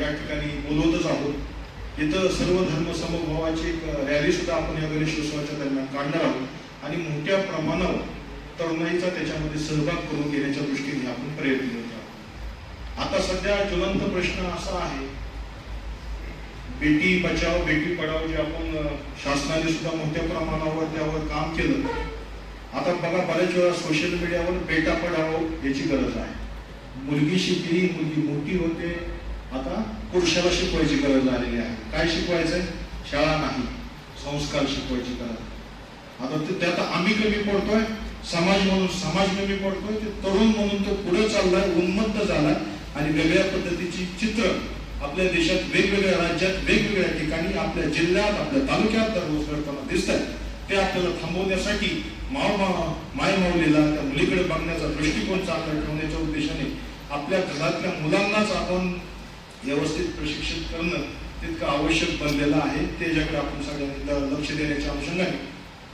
या ठिकाणी बोलवतच आहोत. इथं सर्व धर्म समभावाची एक रॅली सुद्धा आपण या गणेशोत्सवाच्या दरम्यान काढणार आहोत. आणि मोठ्या प्रमाणावर तरुणाईचा त्याच्यामध्ये सहभाग करून घेण्याच्या दृष्टीने आपण प्रयत्न करत आहोत. आता सध्या ज्वलंत प्रश्न असा आहे बेटी बचाव बेटी पढाव जे आपण शासनाने सुद्धा मोठ्या प्रमाणावर त्यावर काम केलं. आता बघा बऱ्याच वेळा सोशल मीडियावर बेटा पढाव याची गरज आहे. मुलगी शिकली मुलगी मोठी होते आता पुरुषाला शिकवायची गरज आलेली आहे. काय शिकवायचंय? शाळा नाही. संस्कार शिकवायची गरज. आता ते त्यात आम्ही कमी पडतोय समाज म्हणून समाज कमी पडतोय ते तरुण म्हणून तो पुढे चाललाय उन्मत्त झालाय आणि वेगळ्या पद्धतीची चित्र आपल्या देशात वेगवेगळ्या राज्यात वेगवेगळ्या ठिकाणी आपल्या जिल्ह्यात आपल्या तालुक्यात दररोज घडताना दिसत आहेत ते आपल्याला थांबवण्यासाठी माव माय माऊलीला त्या मुलीकडे बघण्याचा दृष्टिकोन चांगला ठेवण्याच्या उद्देशाने आपल्या घरातल्या मुलांनाच आपण व्यवस्थित प्रशिक्षित करणं तितकं आवश्यक बनलेलं आहे. त्याच्याकडे आपण सगळ्यांनी लक्ष लक्ष देण्याच्या अनुषंगाने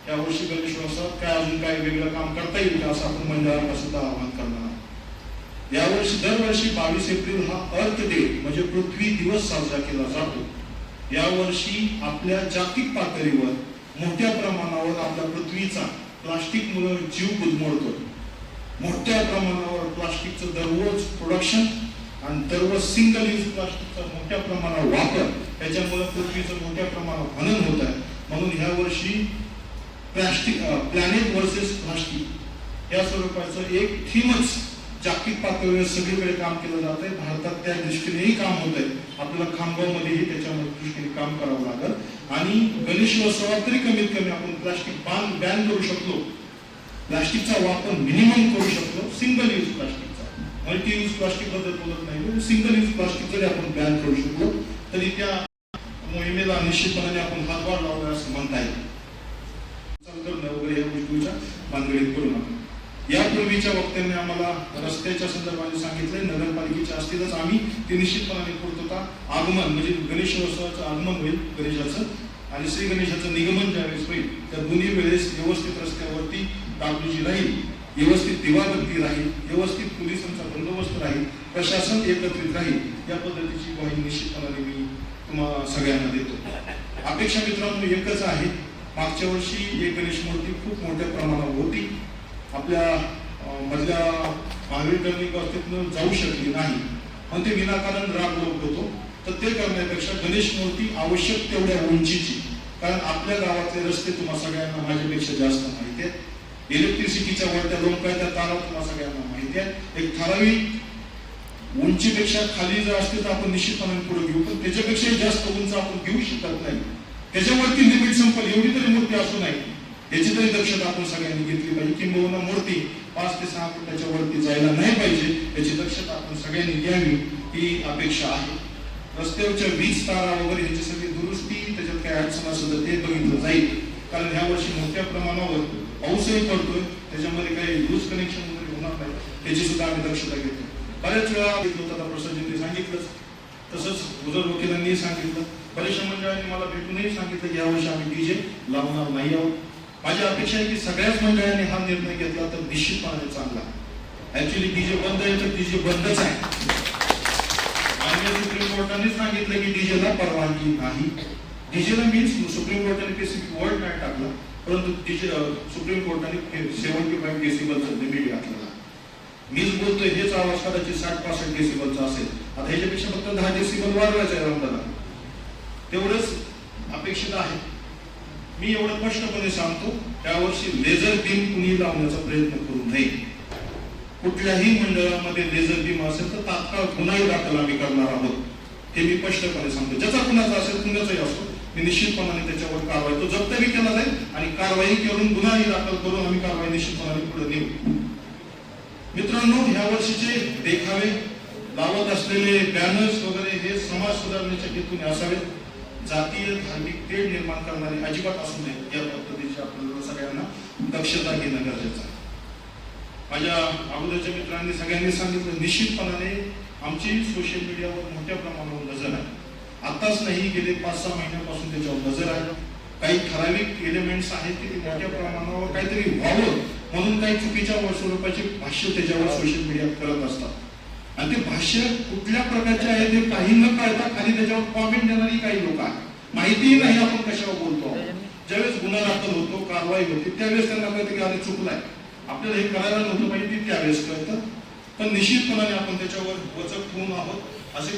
यावर्षी गणेशोत्सवात काय अजून काय वेगळं काम करता येईल का असं आपण मंडळाला सुद्धा आवाहन करणार आहोत. यावर्षी दरवर्षी बावीस एप्रिल हा अर्थ डे म्हणजे पृथ्वी दिवस साजरा केला जातो. यावर्षी आपल्या जागतिक पातळीवर मोठ्या प्रमाणावर आपल्या पृथ्वीचा प्लास्टिक मुळे जीव गुदमरतो मोठ्या प्रमाणावर प्लास्टिकचं दररोज प्रोडक्शन आणि दररोज सिंगल यूज प्लास्टिकचा मोठ्या प्रमाणावर वापर त्याच्यामुळे पृथ्वीचं मोठ्या प्रमाणावर हनन होत आहे. म्हणून ह्या वर्षी प्लास्टिक प्लॅनेट वर्सेस प्लास्टिक या स्वरूपाचं एक थीमच जागतिक पातळीवर सगळीकडे काम केलं जात आहे. भारतात त्या दृष्टीनेही काम होत आहे. आपल्याला खामगावमध्येही त्याच्या दृष्टीने काम करावं लागत आणि गणेशोत्सवात तरी कमीत कमी आपण प्लास्टिक बान बॅन करू शकलो. प्लास्टिकचा वापर मिनिमम करू शकलो. Single use plastic multi use प्लास्टिकबद्दल बोलत नाही. सिंगल यूज प्लास्टिक जरी आपण बॅन करू शकलो तरी त्या मोहिमेला निश्चितपणाने आपण हातभार लावला असं म्हणता येईल. करणं वगैरे या गोष्टीच्या भानगडीत करू नका. यापूर्वीच्या वक्त्यांनी आम्हाला रस्त्याच्या संदर्भाने सांगितले नगरपालिकेच्या असतीलच आम्ही. ते निश्चितपणाने पूर्तता आगमन म्हणजे गणेशोत्सवाचं आगमन होईल गणेशाचं. आणि श्री गणेशाचं निगमन ज्यावेळेस होईल त्या दोन्ही वेळेस व्यवस्थित रस्त्यावरती डागडुजी राहील. व्यवस्थित दिवाबत्ती राहील व्यवस्थित पोलिसांचा बंदोबस्त राहील प्रशासन एकत्रित राहील या पद्धतीची ग्वाही निश्चितपणाने मी तुम्हाला सगळ्यांना देतो. अपेक्षा मित्रांनो एकच आहे मागच्या वर्षी एक गणेश मूर्ती खूप मोठ्या प्रमाणावर होती. आपल्या मधल्या महावीर टर्निंग जाऊ शकली नाही. पण ते विनाकारण राग लोक होतो तर ते करण्यापेक्षा गणेश मूर्ती आवश्यक तेवढ्या उंचीची. कारण आपल्या गावातले रस्ते तुम्हाला सगळ्यांना माझ्यापेक्षा जास्त माहिती आहेत. इलेक्ट्रिसिटीच्या वरत्या लोकांच्या तारा तुम्हाला सगळ्यांना माहिती आहे. एक ठराविक उंचीपेक्षा खाली जर असते तर आपण निश्चितपणे पुढे घेऊ. पण त्याच्यापेक्षा जास्त उंच आपण घेऊ शकत नाही. त्याच्यावरती लिमिट संपल. एवढी तरी मूर्ती असू नाही याची तरी दक्षता आपण सगळ्यांनी घेतली पाहिजे. किंबहुना मूर्ती पाच ते सहा फुटाच्या वरती जायला नाही पाहिजे. याची दक्षता आपण सगळ्यांनी घ्यावी. ही अपेक्षा आहे. रस्त्यावरच्या वीज तारा वगैरे याची सगळी दुरुस्ती त्याच्यात काही अडचण असेल तर ते बघितलं जाईल. कारण ह्या वर्षी मोठ्या प्रमाणावर पाऊसही पडतोय त्याच्यामध्ये काही लूज कनेक्शन वगैरे होणार नाही. त्याची सुद्धा आम्ही दक्षता घेतो बऱ्याच वेळा घेतलं होतं. आता प्रसादजींनी सांगितलंच. तसंच गुजर वकिलांनीही सांगितलं. परीक्षा मंडळांनी मला भेटूनही सांगितलं की यावर्षी आम्ही डीजे लावणार नाही आहोत. माझी अपेक्षा आहे की सगळ्याच मंडळांनी हा निर्णय घेतला तर निश्चितपणे चांगला ऍक्च्युली डीजे बंद आहे तर डीजे बंदच आहे. माननीय सुप्रीम कोर्टाने सांगितलं की डीजेला परवानगी नाही. डीजेला मीन्स सुप्रीम कोर्टाने स्पेसिफिक वर्ड नाही टाकला. परंतु तिची सुप्रीम कोर्टाने सेव्हन्टी फाईव्ह डेसिबलचा लिमिट घातलेला. मीच बोलतोय हेच आवाज कदाचित साठ पासष्ट डेसिबलचा असेल. आता ह्याच्यापेक्षा फक्त दहा डेसिबल वाढवायचं आहे रमदाला तेवढंच अपेक्षित आहे. मी एवढं स्पष्टपणे सांगतो त्यावर्षी लेझर बीम कुणी लावण्याचा प्रयत्न करू नये. कुठल्याही मंडळामध्ये लेझर बीम असेल तर तात्काळ गुन्हाही दाखल आम्ही करणार आहोत. हे मी स्पष्टपणे सांगतो. ज्याचा कुणाचा असेल कुणाचाही असतो. मी निश्चितपणाने त्याच्यावर कारवाई तो जप्तही केला जाईल आणि कारवाई करून गुन्हाही दाखल करून आम्ही कारवाई निश्चितपणाने पुढे नेऊ. मित्रांनो ह्या वर्षीचे देखावे लावत असलेले बॅनर्स वगैरे हे समाज सुधारण्याच्या हेतूने असावेत. जातीय धार्मिक तेढ निर्माण करणारे अजिबात असू नये या पद्धतीची आपल्याला सगळ्यांना दक्षता घेणं गरजेचं आहे. माझ्या अगोदरच्या मित्रांनी सगळ्यांनी सांगितलं निश्चितपणाने आमची सोशल मीडियावर मोठ्या प्रमाणावर नजर आहे. आताच नाही गेले पाच सहा महिन्यापासून त्याच्यावर नजर आहे. काही ठराविक एलिमेंट्स आहेत की ते मोठ्या प्रमाणावर काहीतरी व्हावं म्हणून काही चुकीच्या स्वरूपाचे भाष्य त्याच्यावर सोशल मीडियात करत असतात. आणि ते भाष्य कुठल्या प्रकारचे आहे ते काही न कळता खाली त्याच्यावर कॉमेंट देणारी काही लोक आहेत. माहितीही नाही आपण कशावर बोलतो. ज्यावेळेस गुन्हा दाखल होतो कारवाई होते त्यावेळेस त्यांना कळतं की अरे चुकलाय. आपल्याला हे करायला नव्हतं पाहिजे ते त्यावेळेस कळतं. पण निश्चितपणाने आपण त्याच्यावर वचक होऊन आहोत. असे